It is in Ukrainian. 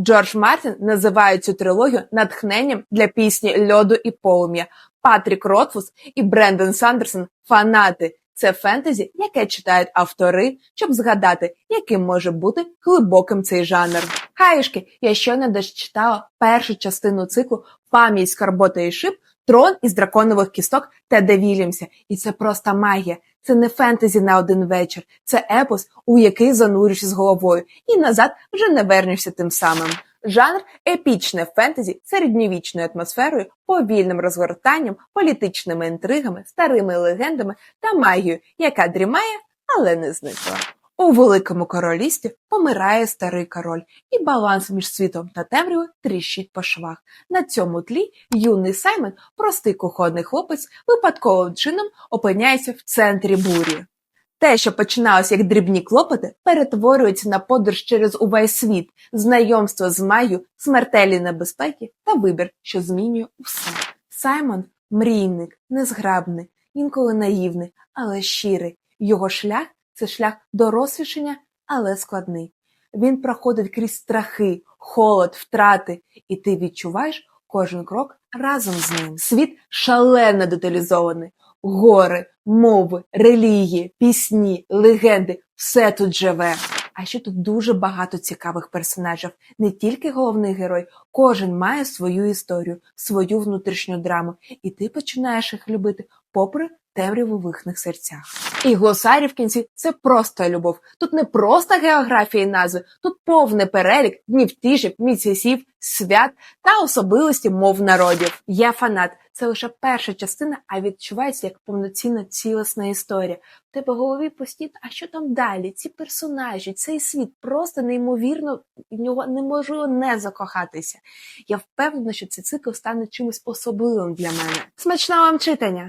Джордж Мартін називає цю трилогію натхненням для пісні Льоду і полум'я. Патрік Ротфус і Брендон Сандерсон фанати. Це фентезі, яке читають автори, щоб згадати, яким може бути глибоким цей жанр. Хаєшки, я щойно дочитала першу частину циклу Пам'ять скарбота і шип Трон із драконових кісток Теда Вільямся. І це просто магія. Це не фентезі на один вечір, це епос, у який занурюєшся з головою, і назад вже не вернешся тим самим. Жанр епічне фентезі середньовічною атмосферою, повільним розгортанням, політичними інтригами, старими легендами та магією, яка дрімає, але не зникла. У великому королівстві помирає старий король, і баланс між світом та темрявою тріщить по швах. На цьому тлі юний Саймон, простий кухонний хлопець, випадковим чином опиняється в центрі бурі. Те, що починалося як дрібні клопоти, перетворюється на подорож через увесь світ, знайомство з Майю, смертельні небезпеки та вибір, що змінює усе. Саймон мрійник, незграбний, інколи наївний, але щирий. Його шлях це шлях дорослішання, але складний. Він проходить крізь страхи, холод, втрати, і ти відчуваєш кожен крок разом з ним. Світ шалено деталізований. Гори, мови, релігії, пісні, легенди все тут живе. А ще тут дуже багато цікавих персонажів. Не тільки головний герой, кожен має свою історію, свою внутрішню драму, і ти починаєш їх любити попри темряву в їхніх серцях. І глосарі в кінці це просто любов. Тут не просто географія і назви, тут повний перелік днів тижів, місяців, свят та особливості мов народів. Я фанат. Це лише перша частина, а відчувається як повноцінна цілісна історія. В тебе в голові постійно, а що там далі? Ці персонажі, цей світ просто неймовірно в нього неможливо не закохатися. Я впевнена, що цей цикл стане чимось особливим для мене. Смачного вам читання!